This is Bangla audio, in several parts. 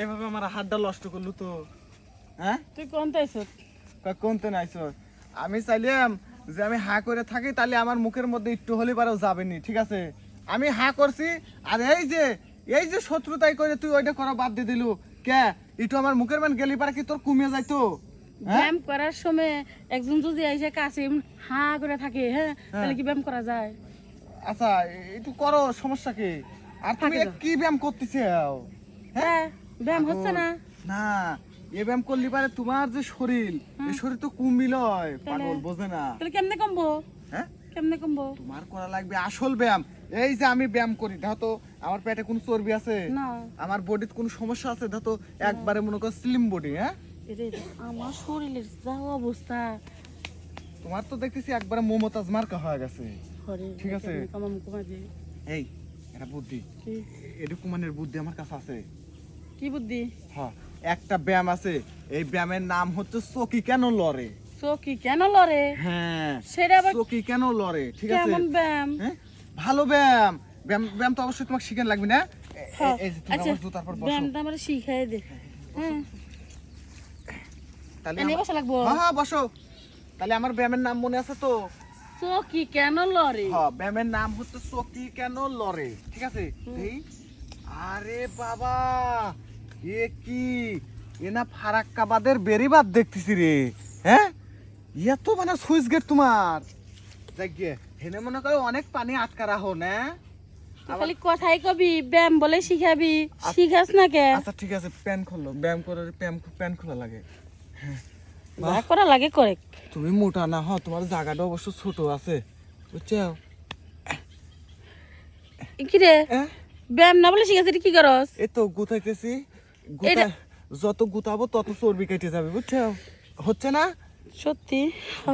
এইভাবে আমার হাতটা নষ্ট করলু তো। হ্যাঁ? তুই কোন তাইছ কোনতে নাইছ আমি চাইলাম যে আমি হা করে থাকি তাহলে আমার মুখের মধ্যে একটু হলে পারেও যাবেনি ঠিক আছে? আমি হা করছি আর এই যে এই যে শত্রুতাই করে তুই ওইটা করা বাদ দিয়ে দিলু। কে? একটু আমার মুখের মান গেলি পারে কি তোর কমিয়ে যাইতো হ্যাঁ? ব্যায়াম করার সময় একজন যদি এসে কাছে হা করে থাকে হ্যাঁ? তাহলে কি ব্যায়াম করা যায়? আচ্ছা একটু করো সমস্যা কি? আর তুমি তো। কি ব্যায়াম করতেছে? হ্যাঁ। ব্যায়াম হচ্ছে না? না এ ব্যায়াম করলি পারে তোমার যে শরীর এই শরীর তো হয় তাহলে? পাগল বোঝে না। তাহলে কেমনে কমবো? হ্যাঁ? কেমনে কমবো? তোমার করা লাগবে আসল ব্যায়াম। এই যে আমি ব্যায়াম করি আমার পেটে কোনো চর্বি আছে না। আমার বডিতে কোনো সমস্যা আছে তো একবারে মনে করো স্লিম বডি হ্যাঁ? আমার শরীরের যা অবস্থা। তোমার তো দেখতেছি একবারে মমতাজ মার্কা হয়ে গেছে। ঠিক আছে। এই এটা বুদ্ধি। কি? এটুকু মানের বুদ্ধি আমার কাছে আছে। কি বুদ্ধি? হ্যাঁ একটা ব্যায়াম আছে এই ব্যায়ামের নাম হচ্ছে চকি কেন লড়ে? চকি কেন লড়ে? হ্যাঁ সেটা আবার চকি কেন লড়ে? ঠিক আছে? কেমন ব্যায়াম? হ্যাঁ ভালো ব্যায়াম। ব্যায়াম ব্যায়াম তো অবশ্যই তোমাকে শিখেন লাগবে না? এই যে তুমি আমার জুতার পর বসো। ব্যায়ামটা আমার শিখাই দে। হ্যাঁ তাহলে এনে বসা লাগবো। হ্যাঁ হ্যাঁ বসো। তাহলে আমার ব্যায়ামের নাম মনে আছে তো? চকি কেন লড়ে? হ্যাঁ ব্যায়ামের নাম হচ্ছে চকি কেন লড়ে। ঠিক আছে? আরে বাবা! এ কি? এ না ফারাক্কাবাদের বেরিবাদ দেখতেছি রে। হ্যাঁ? ইয়া তো মানে সুইচ গেট তোমার। দেখ হেনে মনে করে অনেক পানি আটকা রাখো না? খালি কথাই কবি ব্যায়াম বলে শিখাবি। শিখাস না কে? আচ্ছা ঠিক আছে প্যান খুললো ব্যায়াম করে প্যান প্যান খোলা লাগে। যা করা লাগে করে তুমি মোটা না হ তোমার জায়গাটা অবশ্য ছোট আছে। বুঝছ কি রে? হ্যাঁ? ব্যায়াম না বলে এটা কি করস? এই তো গুতাইতেছি গুতা যত গুতাবো তত চর্বি কেটে যাবে বুঝছ? হচ্ছে না? সত্যি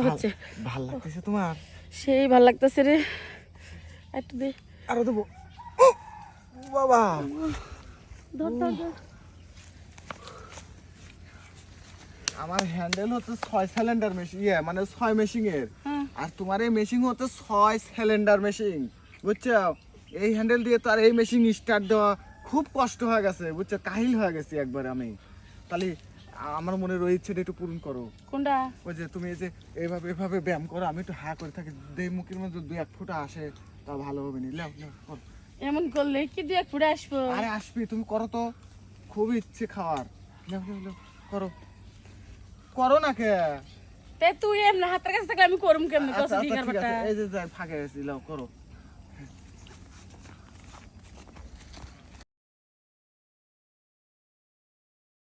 হচ্ছে। ভালো লাগতেছে তোমার? সেই ভালো লাগতেছে রে। একটু দে। আরও দেবো। বাবা! ধর ধর ধর। আমার হ্যান্ডেল হচ্ছে ছয় সিলিন্ডার মেশিন ইয়ে মানে ছয় মেশিন এর। হ্যাঁ। আর তোমার এই মেশিন হচ্ছে ছয় সিলিন্ডার মেশিন বুঝছ? এই হ্যান্ডেল দিয়ে তো আর এই মেশিন স্টার্ট দেওয়া খুব কষ্ট হয়ে গেছে বুঝছ? কাহিল হয়ে গেছে একবার আমি। তাহলে আমার মনের ওই ইচ্ছেটা একটু পূরণ করো। কোনটা? ওই যে তুমি এই যে এইভাবে এভাবে ব্যায়াম করো আমি একটু হা করে থাকি। দেহ মুখের মধ্যে দুই এক ফুটা আসে তা ভালো হবে নি। লেও এমন করলে কি দুই এক ফুটে আসব? আরে আসবি তুমি করো তো। খুব ইচ্ছে খাওয়ার। লেও লেও করো। করো না কে? তে তুই এমনি হাতের কাছে থাকলে আমি করুম কেমনি? কষ্ট দিয়ে ঠিক এই যে ফাঁকে গেছি লেও করো।